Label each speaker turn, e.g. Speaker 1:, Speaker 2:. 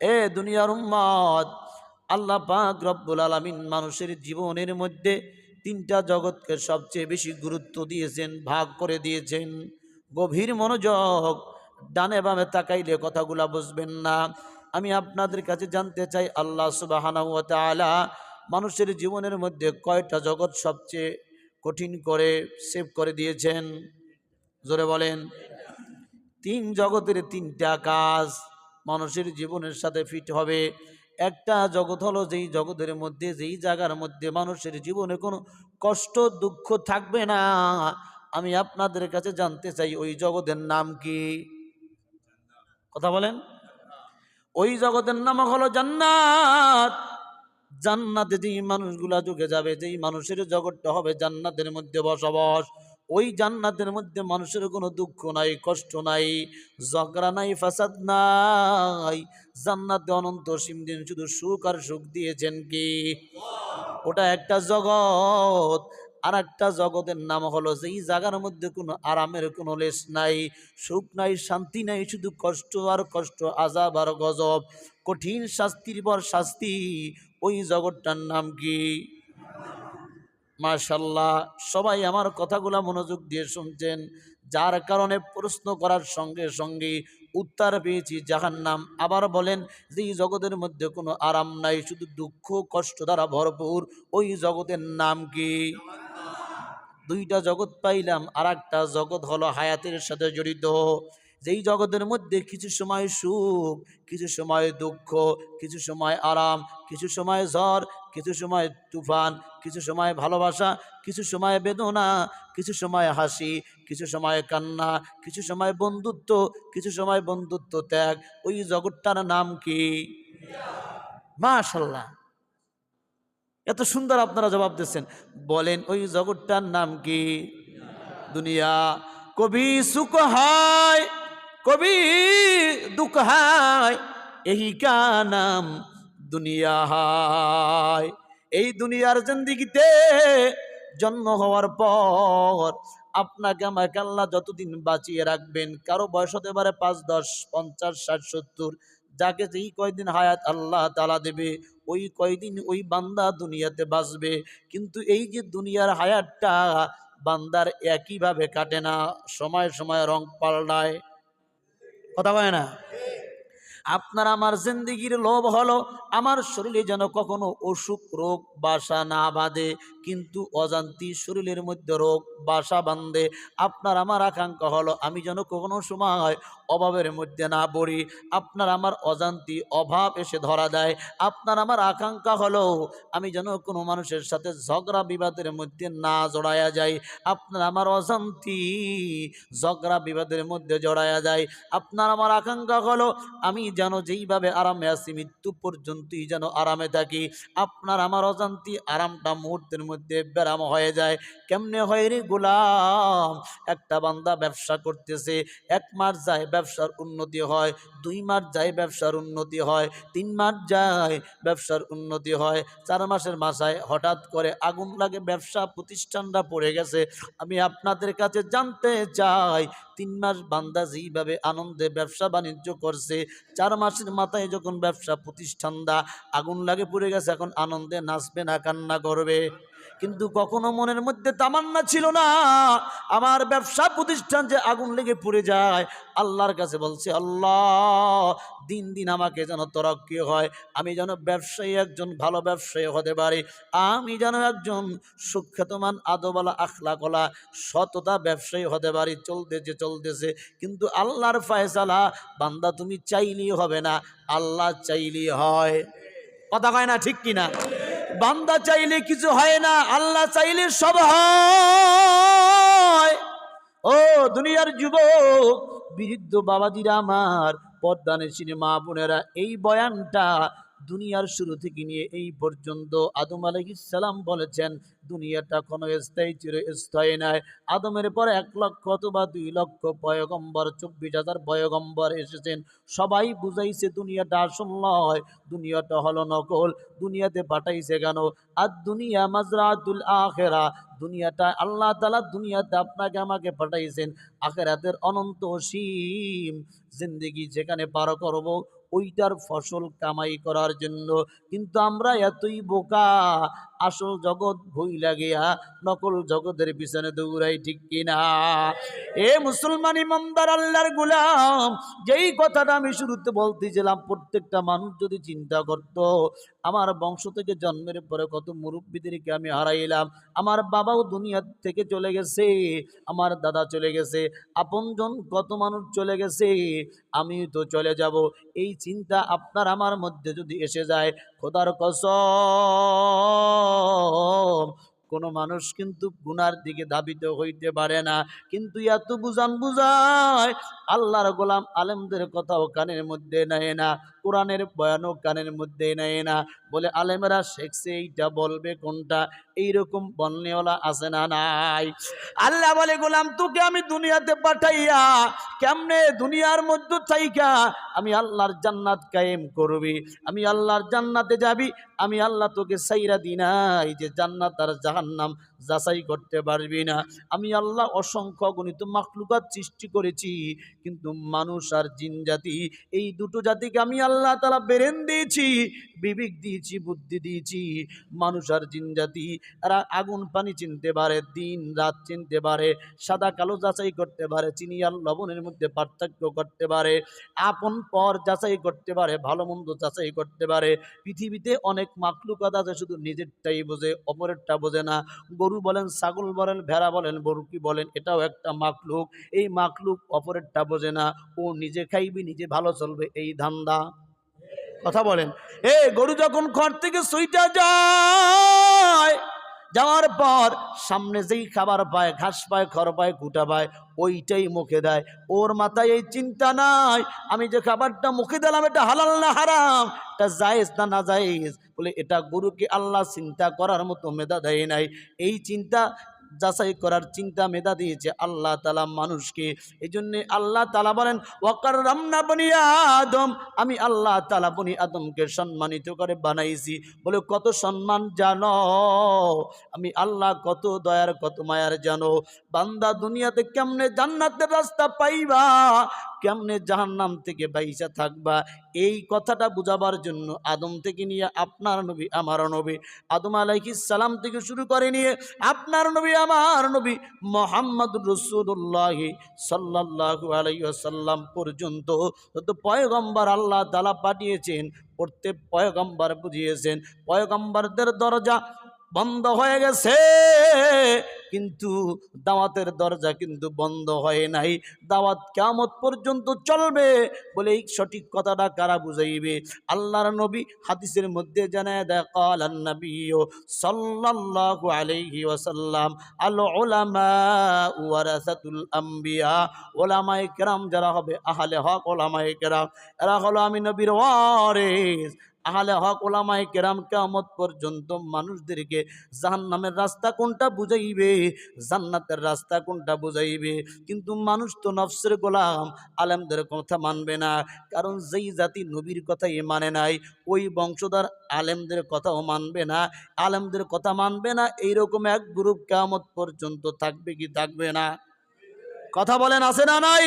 Speaker 1: এ দুনিয়ার উম্মত, আল্লাহ পাক রব্বুল আলামিন মানুষের জীবনের মধ্যে তিনটা জগৎকে সবচেয়ে বেশি গুরুত্ব দিয়েছেন, ভাগ করে দিয়েছেন। গভীর মনোযোগ, ডানে বামে তাকাইলে কথাগুলা বুঝবেন না। আমি আপনাদের কাছে জানতে চাই, আল্লাহ সুবাহানা তাআলা মানুষের জীবনের মধ্যে কয়টা জগৎ সবচেয়ে কঠিন করে সেভ করে দিয়েছেন? জোরে বলেন। তিন জগতের তিনটা কাজ। মানুষের জীবনের সাথে ফিট হবে। একটা জগৎ হলো যেই জগতের মধ্যে, যেই জায়গার মধ্যে মানুষের জীবনে কোনো কষ্ট, দুঃখ থাকবে না। আমি আপনাদের কাছে জানতে চাই, ওই জগতের নাম কি? কথা বলেন। ওই জগতের নাম হলো জান্নাত। জান্নাতে যেই মানুষগুলা ঢুকে যাবে, যেই মানুষের জগৎটা হবে জান্নাতের মধ্যে বসবাস। ওই জান্নাতের মধ্যে মানুষের কোনো দুঃখ নাই, কষ্ট নাই, ঝগড়া নাই, ফাসাদ নাই। জান্নাতে অনন্ত সীম দিন শুধু সুখ আর সুখ দিয়েছেন কি? ওটা একটা জগৎ। আর একটা জগতের নাম হলো যে এই জায়গার মধ্যে কোনো আরামের কোনো লেশ নাই, সুখ নাই, শান্তি নাই, শুধু কষ্ট আর কষ্ট আজাব আর গজব। কঠিন শাস্তির পর শাস্তি। ওই জগৎটার নাম কি? মাশাল্লাহ সবাই আমার কথাগুলা মনোযোগ দিয়ে শুনছেন। যার কারণে প্রশ্ন করার সঙ্গে সঙ্গে উত্তর পেয়েছি যাহার জাহান্নাম। আবার বলেন, যে এই জগতের মধ্যে কোনো আরাম নাই, শুধু দুঃখ, কষ্ট দ্বারা ভরপুর। ওই জগতের নাম কি? দুইটা জগৎ পাইলাম আর একটা জগৎ হলো হায়াতের সাথে জড়িত। যেই জগতের মধ্যে কিছু সময় সুখ কিছু সময় দুঃখ কিছু সময় আরাম কিছু সময় ঝড় কিছু সময় তুফান কিছু সময় ভালোবাসা কিছু সময় বেদনা কিছু সময় হাসি কিছু সময় কান্না কিছু সময় বন্ধুত্ব কিছু সময় বন্ধুত্ব ত্যাগ ওই জগৎটার নাম কি মাশাল্লাহ এত সুন্দর আপনারা জবাব দিচ্ছেন বলেন ওই জগৎটার নাম কি দুনিয়া কবি সুখ হয় কবি দুঃখ হয়, এই কা নাম দুনিয়া হায়। এই দুনিয়ার জিন্দিগিতে জন্ম হওয়ার পর আপনাকে আমাকে আল্লাহ যতদিন বাঁচিয়ে রাখবেন, কারও বয়স হতে পারে পাঁচ, দশ, পঞ্চাশ, ষাট, সত্তর, যাকে যেই কয়দিন হায়াত আল্লাহ তালা দেবে, ওই কয়দিন ওই বান্দা দুনিয়াতে বাঁচবে। কিন্তু এই যে দুনিয়ার হায়াতটা বান্দার একইভাবে কাটে না, সময় সময় রং পাল্টায়। কথা বলে না? আপনার আমার জিন্দিগির লোভ হলো, আমার শরীরে যেন কখনো অসুখ রোগ বাসা না বাঁধে, কিন্তু অজান্তি শরীরের মধ্যে রোগ বাসা বাঁধে। আপনার আমার আকাঙ্ক্ষা হলো, আমি যেন কখনো সময় অভাবের মধ্যে না পড়ি। আপনার আমার অজান্তি অভাব এসে ধরা দেয়। আপনার আমার আকাঙ্ক্ষা হলো, আমি যেন কোনো মানুষের সাথে ঝগড়া বিবাদের মধ্যে না জড়ায়া যাই। আপনার আমার অজান্তি ঝগড়া বিবাদের মধ্যে জড়ায়া যায় আপনার আমার আকাঙ্ক্ষা হলো, আমি যেন যেইভাবে আরামে আছি, মৃত্যু পর্যন্তই যেন আরামে থাকি। আপনার আমার অজান্তি আরামটা মুহূর্তের মধ্যে ব্যারাম হয়ে যায়। কেমনে হয় রে গোলাম? একটা বান্দা ব্যবসা করতেছে, এক মাস যায় ব্যবসার উন্নতি হয়, দুই মাস যায় ব্যবসার উন্নতি হয়, তিন মাস যায় ব্যবসার উন্নতি হয়। চার মাসের মাসায় হঠাৎ করে আগুন লাগে, ব্যবসা প্রতিষ্ঠানটা পড়ে গেছে। আমি আপনাদের কাছে জানতে চাই, তিন মাস বান্দা যেইভাবে আনন্দে ব্যবসা বাণিজ্য করছে, চার মাসের মাথায় যখন ব্যবসা প্রতিষ্ঠান দা আগুন লাগে পড়ে গেছে, এখন আনন্দে নাচবে না, কান্না করবে। কিন্তু কখনো মনের মধ্যে তামান্না ছিল না। আমার ব্যবসা প্রতিষ্ঠান যে আগুন লেগে পড়ে যায়, আল্লাহর কাছে বলছে, আল্লাহ, দিন দিন আমাকে যেন তরক্কি হয়, আমি যেন ব্যবসায়ী একজন, ভালো ব্যবসায়ী হতে পারি, আমি যেন একজন সুখ্যাতমান আদবালা আখলাকলা সততা ব্যবসায়ী হতে পারি, চলতেছে চলতেছে। কিন্তু আল্লাহর ফায়সালা, বান্দা তুমি চাইলেই হবে না, আল্লাহ চাইলেই হয়। কথা কয় না ঠিক কিনা? বান্দা চাইলে কিছু হয় না, আল্লাহ চাইলে সব হয়। ও দুনিয়ার যুবক, বৃদ্ধ বাবাজিরা আমার পদ্মানের সিনেমা বোনেরা, এই বয়ানটা দুনিয়ার শুরু থেকে নিয়ে এই পর্যন্ত আদম আলহিসাল্লাম বলেছেন, দুনিয়াটা কোনো স্থায়ী চির স্থায়ী নয়। আদমের পর এক লক্ষ অথবা দুই লক্ষ পয়গম্বর, চব্বিশ হাজার পয়গম্বর এসেছেন। সবাই বুঝাইছে দুনিয়াটা আসল নয়, দুনিয়াটা হলো নকল। দুনিয়াতে পাঠাইছে কেন? আর দুনিয়া মাজরাতুল আখেরা। দুনিয়াটা আল্লাহ তালা দুনিয়াতে আপনাকে, আমাকে পাঠাইছেন। আখেরাতের অনন্ত সীম জিন্দিগি যেখানে পার করব। ওইটার ফসল কামাই করার জন্য। কিন্তু আমরা এতই বোকা আসল জগৎ ভুই লাগিয়া নকল জগতের পিছনে দৌড়াই ঠিক কিনা? এ মুসলমান ইমানদার আল্লাহর গুলাম, যেই কথাটা আমি শুরুতে বলতেছিলাম, প্রত্যেকটা মানুষ যদি চিন্তা করত, আমার বংশ থেকে জন্মের পরে কত মুরব্বীদেরকে আমি হারাইলাম, আমার বাবাও দুনিয়া থেকে চলে গেছে, আমার দাদা চলে গেছে, আপনজন কত মানুষ চলে গেছে আমি তো চলে যাব। এই চিন্তা আপনার আমার মধ্যে যদি এসে যায় খোদার কসম। কোন মানুষ কিন্তু গুনার দিকে ধাবিত হইতে পারে না। কিন্তু এত বুঝান বুঝায় আল্লাহর গোলাম আলেমদের কথাও কানের মধ্যে নেয় না। কোরআনের বয়ানও কানের মধ্যে নেয় না। বলে, আলেমেরা শেখছে এইটা বলবে কোনটা? এইরকম বলনেওয়ালা আছে না নাই? আল্লাহ বলে, গোলাম, তোকে আমি দুনিয়াতে পাঠাইয়া কেমনে দুনিয়ার মধ্যে থাইকা? আমি আল্লাহর জান্নাত কায়েম করবি। আমি আল্লাহর জান্নাতে যাবি। আমি আল্লাহ তোকে সাইরা দি নাই যে জান্নাত আর জাহান্নাম যাচাই করতে পারবি না। আমি আল্লাহ অসংখ্য গণিত মাখলুকাত সৃষ্টি করেছি। কিন্তু মানুষ আর জিন জাতি, এই দুটো জাতিকে আমি আল্লাহ তালা বেরেন দিয়েছি, বিবেক দিয়েছি, বুদ্ধি দিয়েছি। মানুষ আর জিন জাতি, এরা আগুন পানি চিনতে পারে, দিন রাত চিনতে পারে, সাদা কালো যাচাই করতে পারে, চিনি আর লবণের মধ্যে পার্থক্য করতে পারে, আপন পর যাচাই করতে পারে, ভালো মন্দ যাচাই করতে পারে। পৃথিবীতে অনেক মাকলুকাত আছে, শুধু নিজেরটাই বোঝে, অপরেরটা বোঝে না। গরু বলেন, ছাগল বলেন, ভেড়া বলেন, বরুকি বলেন, এটাও একটা মাকলুক এই মাকলুক অপরেরটা বোঝে না, ও নিজে খাইবি, নিজে ভালো চলবে, এই ধান্দা। কথা বলেন। এ গরু যখন ঘর থেকে সুইটা যায়, যাওয়ার পর সামনে যেই খাবার পায়, ঘাস পায়, খড় পায় কুটা পায়, ওইটাই মুখে দেয়। ওর মাথায় এই চিন্তা নাই, আমি যে খাবারটা মুখে দিলাম এটা হালাল না হারাম, এটা জায়েজ না না জায়েজ? বলে, এটা গরুকে আল্লাহ চিন্তা করার মতো মেধা দেয় নাই। এই চিন্তা যাচাই করার চিন্তা মেধা দিয়েছে আল্লাহ তালা মানুষকে। এই জন্যে আল্লাহ তালা বলেন ওয়াকার রামনা বনি আদম। আমি আল্লাহ তালা বনি আদমকে সম্মানিত করে বানাইছি। বলে, কত সম্মান জানো? আমি আল্লাহ কত দয়ার, কত মায়ার জানো? বান্দা দুনিয়াতে কেমনে জান্নাতের রাস্তা পাইবা? কেমনে জাহান্নাম থেকে বাইসা থাকবা? এই কথাটা বুঝাবার জন্য আদম থেকে নিয়ে আপনার নবী, আমার নবী। আদম আলাইহিস সালাম থেকে শুরু করে নিয়ে আপনার নবী আমার নবী মোহাম্মদ রসুল্লাহ সাল্লাহু আলাইসাল্লাম পর্যন্ত পয়গম্বর আল্লাহ তালা পাঠিয়েছেন, প্রত্যেক পয়গম্বর বুঝিয়েছেন, পয়গম্বরদের দরজা বন্ধ হয়ে গেছে। কিন্তু দাওয়াতের দরজা কিন্তু বন্ধ হয় নাই। দাওয়াত কেমত পর্যন্ত চলবে বলে এই সঠিক কথাটা কারা বুঝাইবে? আল্লাহর নবী হাদিসের মধ্যে জানায় দেয়, কাল নবী সাল্লাল্লাহু আল ওয়ারাসাতুল আম্বিয়া। কেরাম যারা হবে, আহলে হক ওলামায়ে কেরাম, এরা হলো আমি নবীর ওয়ারিস। আহলে হক ওলামায়ে কেরাম কেয়ামত পর্যন্ত মানুষদেরকে জাহান্নামের রাস্তা কোনটা বুঝাইবে? জান্নাতের রাস্তা কোনটা বুঝাইবে? কিন্তু মানুষ তো নফসের গোলাম, আলেমদের কথা মানবে না। কারণ যেই জাতি নবীর কথাই মানে নাই, ওই বংশধর আলেমদের কথাও মানবে না। আলেমদের কথা মানবে না, এইরকম এক গ্রুপ কেয়ামত পর্যন্ত থাকবে কি থাকবে না? কথা বলেন, আছে না নাই?